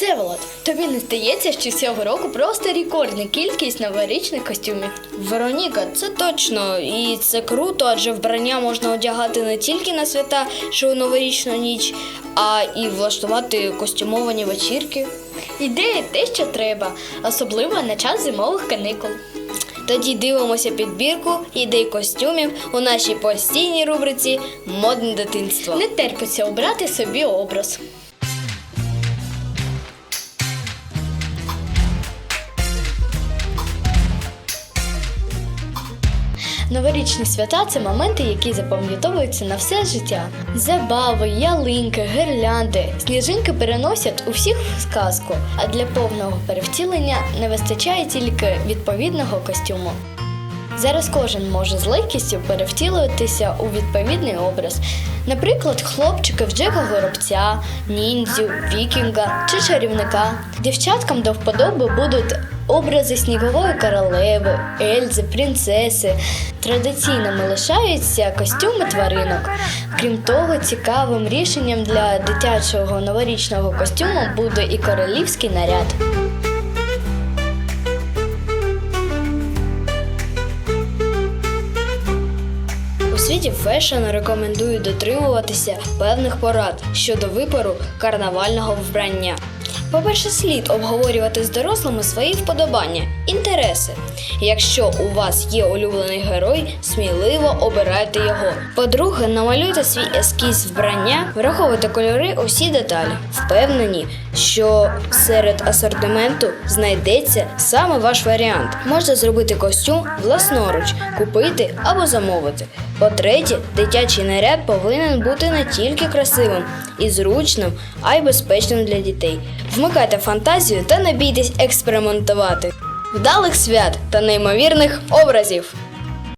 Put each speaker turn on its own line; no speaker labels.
Всеволод, тобі не здається, що цього року просто рекордна кількість новорічних костюмів.
Вероніка, це точно, і це круто, адже вбрання можна одягати не тільки на свята, що у новорічну ніч, а і влаштувати костюмовані вечірки.
Ідея те, що треба, особливо на час зимових каникул.
Тоді дивимося підбірку ідей костюмів у нашій постійній рубриці Модне дитинство.
Не терпиться обрати собі образ. Новорічні свята це моменти, які запам'ятовуються на все життя. Забави, ялинки, гірлянди, сніжинки переносять у всіх в сказку, а для повного перевтілення не вистачає тільки відповідного костюму. Зараз кожен може з легкістю перевтілитися у відповідний образ. Наприклад, хлопчики в Горобця, ніндзю, вікінга чи чарівника. Дівчаткам до вподоби будуть образи снігової королеви, Ельзи, принцеси. Традиційними лишаються костюми тваринок. Крім того, цікавим рішенням для дитячого новорічного костюму буде і королівський наряд.
У світі фешн рекомендують дотримуватися певних порад щодо вибору карнавального вбрання. По-перше, слід обговорювати з дорослими свої вподобання, інтереси. Якщо у вас є улюблений герой, сміливо обирайте його. По-друге, намалюйте свій ескіз вбрання, враховуйте кольори усі деталі. Впевнені, що серед асортименту знайдеться саме ваш варіант. Можна зробити костюм власноруч, купити або замовити. По-третє, дитячий наряд повинен бути не тільки красивим і зручним, а й безпечним для дітей. Вмикайте фантазію та не бійтесь експериментувати. Вдалих свят та неймовірних образів!